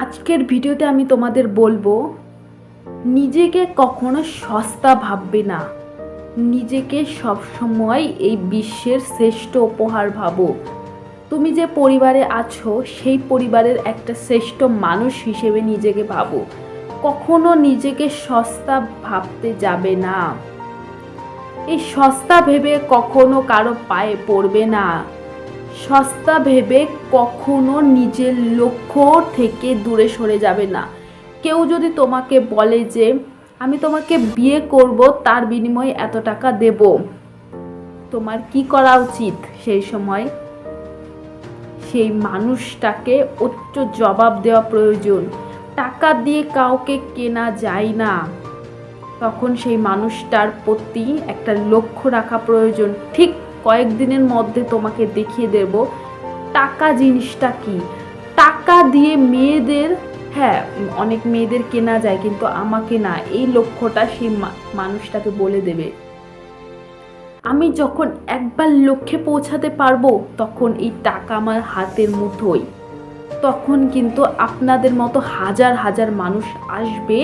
আজকের ভিডিওতে আমি তোমাদের বলব, নিজেকে কখনো সস্তা ভাববে না। নিজেকে সবসময় এই বিশ্বের শ্রেষ্ঠ উপহার ভাবো। তুমি যে পরিবারে আছো, সেই পরিবারের একটা শ্রেষ্ঠ মানুষ হিসেবে নিজেকে ভাবো। কখনো নিজেকে সস্তা ভাবতে যাবে না। এই সস্তা ভেবে কখনো কারও পায়ে পড়বে না। সস্তা ভেবে কখনো নিজের লক্ষ্য থেকে দূরে সরে যাবে না। কেউ যদি তোমাকে বলে যে, আমি তোমাকে বিয়ে করব, তার বিনিময়ে এত টাকা দেব। তোমার কি করা উচিত সেই সময়? সেই মানুষটাকে উচ্চ জবাব দেওয়া প্রয়োজন। টাকা দিয়ে কাউকে কেনা যায় না। তখন সেই মানুষটার প্রতি একটা লক্ষ্য রাখা প্রয়োজন। ঠিক কয়েকদিনের মধ্যে তোমাকে দেখিয়ে দেব টাকা জিনিসটা কি। টাকা দিয়ে মেয়েদের হ্যাঁ অনেক মেয়েদের কেনা যায় কিন্তু আমাকে না, এই লক্ষ্যটা সেই মানুষটাকে বলে দেবে। আমি যখন একবার লক্ষ্যে পৌঁছাতে পারব, তখন এই টাকা আমার হাতের মুঠোয়। তখন কিন্তু আপনাদের মতো হাজার হাজার মানুষ আসবে,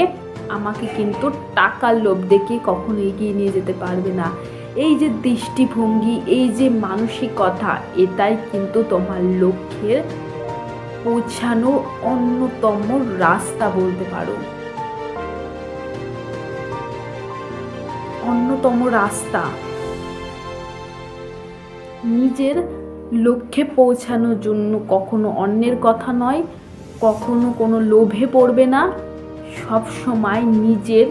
আমাকে কিন্তু টাকার লোভ দেখে কখনো এগিয়ে নিয়ে যেতে পারবে না। এই যে দৃষ্টিভঙ্গি, এই যে মানসিকতা, এটাই কিন্তু তোমার লক্ষ্যের পৌঁছানোর অন্যতম রাস্তা বলতে পারো। অন্যতম রাস্তা। নিজের লক্ষ্যে পৌঁছানোর জন্য কখনো অন্যের কথা নয়, কখনো কোনো লোভে পড়বে না সব সময় নিজের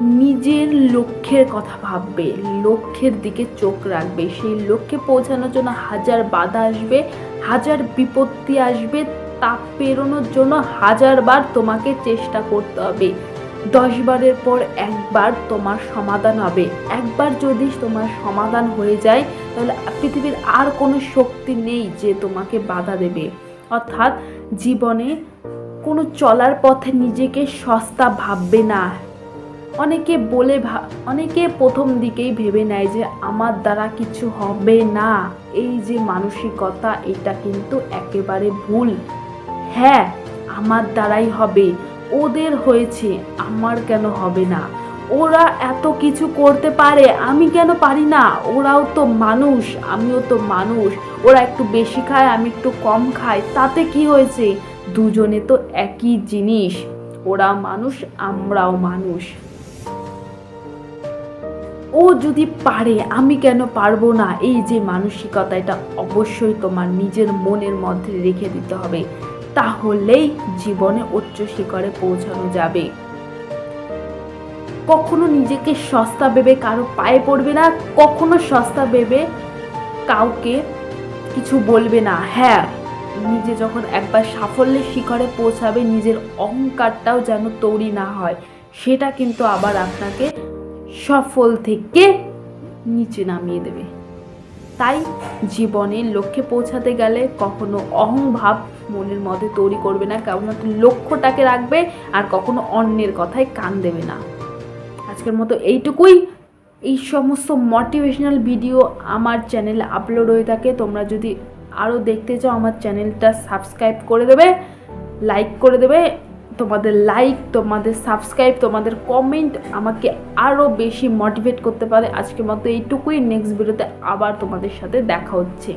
নিজের লক্ষ্যের কথা ভাববে, লক্ষ্যের দিকে চোখ রাখবে, সেই লক্ষ্যে পৌঁছানোর জন্য হাজার বাধা আসবে, হাজার বিপত্তি আসবে, তা পেরোনোর জন্য হাজারবার তোমাকে চেষ্টা করতে হবে। দশ বারের পর একবার তোমার সমাধান হবে। একবার যদি তোমার সমাধান হয়ে যায়, তাহলে পৃথিবীর আর কোনো শক্তি নেই যে তোমাকে বাধা দেবে। অর্থাৎ জীবনে কোনো চলার পথে নিজেকে সস্তা ভাববে না। অনেকে বলে অনেকে প্রথম দিকেই ভেবে নেয় যে আমার দ্বারা কিছু হবে না। এই যে মানসিকতা, এটা কিন্তু একেবারে ভুল। হ্যাঁ আমার দ্বারাই হবে। ওদের হয়েছে, আমার কেন হবে না? ওরা এত কিছু করতে পারে, আমি কেন পারি না? ওরাও তো মানুষ, আমিও তো মানুষ। ওরা একটু বেশি খায়, আমি একটু কম খাই। তাতে কি হয়েছে? দুজনে তো একই জিনিস। ওরা মানুষ, আমরাও মানুষ। ও যদি পারে, আমি কেন পারব না? এই যে মানসিকতা, এটা অবশ্যই তোমার নিজের মনের মধ্যে রেখে দিতে হবে। তাহলেই জীবনে উচ্চ শিখরে পৌঁছানো যাবে। কখনো নিজেকে সস্তা ভেবে কারও পায়ে পড়বে না, কখনো সস্তা ভেবে কাউকে কিছু বলবে না। হ্যাঁ নিজে যখন একবার সাফল্যের শিখরে পৌঁছাবে, নিজের অহংকারটাও যেন তৈরি না হয়, সেটা কিন্তু আবার আপনাকে সফল থেকে নিচে নামিয়ে দেবে। তাই জীবনের লক্ষ্যে পৌঁছাতে গেলে কখনো অহংভাব মনের মধ্যে তৈরি করবে না, কেবলমাত্র লক্ষ্যটাকে রাখবে আর কখনো অন্যের কথায় কান দেবে না। আজকের মতো এইটুকুই। এই সমস্ত মোটিভেশনাল ভিডিও আমার চ্যানেলে আপলোড হয়ে থাকে। তোমরা যদি আরও দেখতে চাও, আমার চ্যানেলটা সাবস্ক্রাইব করে দেবে লাইক করে দেবে তোমাদের লাইক তোমাদের সাবস্ক্রাইব তোমাদের কমেন্ট আমাকে আরও বেশি মোটিভেট করতে পারে। আজকের মতো এইটুকুই। নেক্সট ভিডিওতে আবার তোমাদের সাথে দেখা হচ্ছে।